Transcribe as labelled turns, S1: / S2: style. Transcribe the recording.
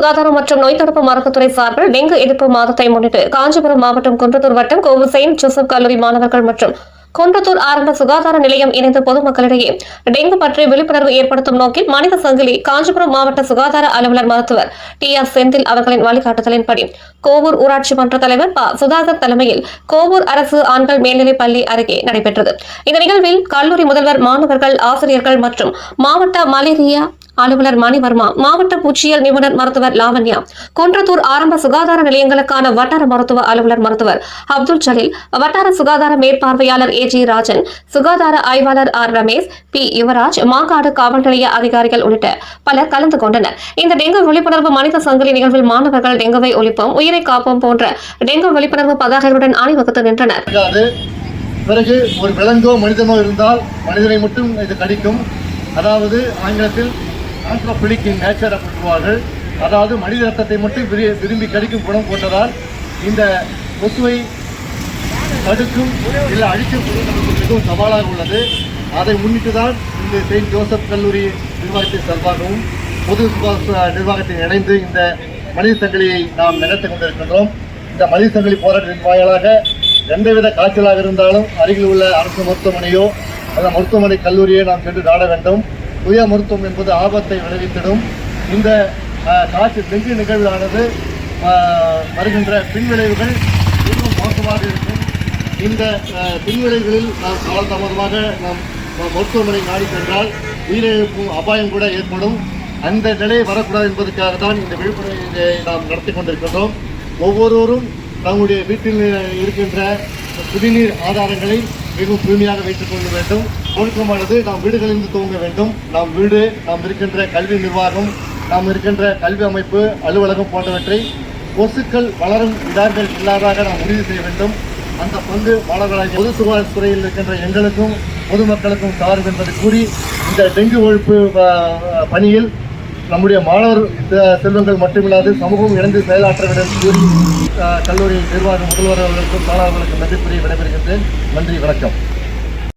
S1: சுகாதாரம் மற்றும் நோய் தடுப்பு மருத்துவத்துறை சார்பில் டெங்கு எதிர்ப்பு மாதத்தை முன்னிட்டு காஞ்சிபுரம் மாவட்டம் குன்றத்தூர் வட்டம் கோவு செயின்ட் ஜோசப் கல்லூரி மாணவர்கள் மற்றும் குன்றத்தூர் ஆரம்ப சுகாதார நிலையம் இணைந்து பொதுமக்களிடையே டெங்கு பற்றி விழிப்புணர்வு ஏற்படுத்தும் நோக்கில் மனித சங்கிலி காஞ்சிபுரம் மாவட்ட சுகாதார அலுவலர் மருத்துவர் டி ஆர் செந்தில் அவர்களின் வழிகாட்டுதலின்படி கோவூர் ஊராட்சி மன்ற தலைவர் ப. சுதாகர் தலைமையில் கோவூர் அரசு ஆண்கள் மேல்நிலைப் பள்ளி அருகே நடைபெற்றது. இந்த நிகழ்வில் கல்லூரி முதல்வர் மாணவர்கள் ஆசிரியர்கள் மற்றும் மாவட்ட மலேரியா அலுவலர் மணிவர்மா மாவட்ட பூச்சியல் நிபுணர் மருத்துவர் லாவண்யா குன்றத்தூர் ஆரம்ப சுகாதார நிலையங்களுக்கான வட்டார மருத்துவ அலுவலர் மருத்துவர் அப்துல் ஜலீல் வட்டார சுகாதார மேற்பார்வையாளர் ஏ ஜி ராஜன் சுகாதார ஆய்வாளர் ஆர் ரமேஷ் பி யுவராஜ் மாங்காடு காவல் நிலைய அதிகாரிகள் உள்ளிட்ட பலர் கலந்து கொண்டனர். இந்த டெங்கு விழிப்புணர்வு மனித சங்கிலி நிகழ்வில் மாணவர்கள் டெங்குவை ஒழிப்போம் உயிரை காப்போம் போன்ற டெங்கு விழிப்புணர்வு பதாகைகளுடன் அணிவகுத்து நின்றனர்.
S2: பிறகு ஒரு விலங்கோ மனிதனோ இருந்தால் மனிதனை மட்டும் இது கடிக்கும். அதாவது ஆங்கிலத்தில் ஆந்த்ரோபிலிக் இன் நேச்சர் அப்படிவார்கள் அதாவது மனித ரத்தத்தை மட்டும் விரு- விரும்பி கடிக்கும் குணம் கொண்டதால் இந்த கொசுவை தடுக்கும் இல்லை அழிக்கும் நமக்கு மிகவும் சவாலாக உள்ளது. அதை முன்னிட்டு தான் இந்த செயின்ட் ஜோசப் கல்லூரி நிர்வாகத்தின் சார்பாகவும் பொது சுகாதார நிர்வாகத்தில் இணைந்து இந்த மனித சங்கிலியை நாம் நடத்திக் கொண்டிருக்கின்றோம். இந்த மனித சங்கிலி போராட்டத்தின் வாயிலாக எந்தவித காய்ச்சலாக இருந்தாலும் அருகில் உள்ள அரசு மருத்துவமனையோ அந்த மருத்துவமனை கல்லூரியை நாம் சென்று நாட வேண்டும். சுய மருத்துவம் என்பது ஆபத்தை விளைவித்திடும். இந்த அஹ், காய்ச்சல் டெங்கு நிகழ்வானது வருகின்ற பின்விளைவுகள் மிகவும் மோசமாக இருக்கும். இந்த பின்விளைவுகளில் நாம் காலதாமதமாக நாம் மருத்துவமனை நாடி சென்றால் உயிரிழப்பும் அபாயம் கூட ஏற்படும். அந்த நிலை வரக்கூடாது என்பதற்காக தான் இந்த விழிப்புணர்வை நாம் நடத்தி கொண்டிருக்கின்றோம். ஒவ்வொருவரும் தங்களுடைய வீட்டில் இருக்கின்ற குடிநீர் ஆதாரங்களை மிகவும் தூய்மையாக வைத்துக் கொள்ள வேண்டும். ஒழுக்கமானது நாம் வீடுகளிலிருந்து துவங்க வேண்டும். நாம் வீடு நாம் இருக்கின்ற கல்வி நிர்வாகம் நாம் இருக்கின்ற கல்வி அமைப்பு அலுவலகம் போன்றவற்றை கொசுக்கள் வளரும் இடங்கள் இல்லாதாக நாம் உறுதி செய்ய வேண்டும். அந்த பங்கு வளர்களாக பொது சுகாதாரத்துறையில் இருக்கின்ற எங்களுக்கும் பொதுமக்களுக்கும் சாரும் என்பதை கூறி இந்த டெங்கு ஒழிப்பு பணியில் நம்முடைய மாணவர் செல்வங்கள் மட்டுமில்லாது சமூகம் இணைந்து செயலாற்ற வேண்டும் கூறி கல்லூரி நிர்வாக முதல்வர் அவர்களுக்கும் மாணவர்களுக்கும் நன்றி கூறி விடைபெறுகின்றேன். நன்றி வணக்கம்.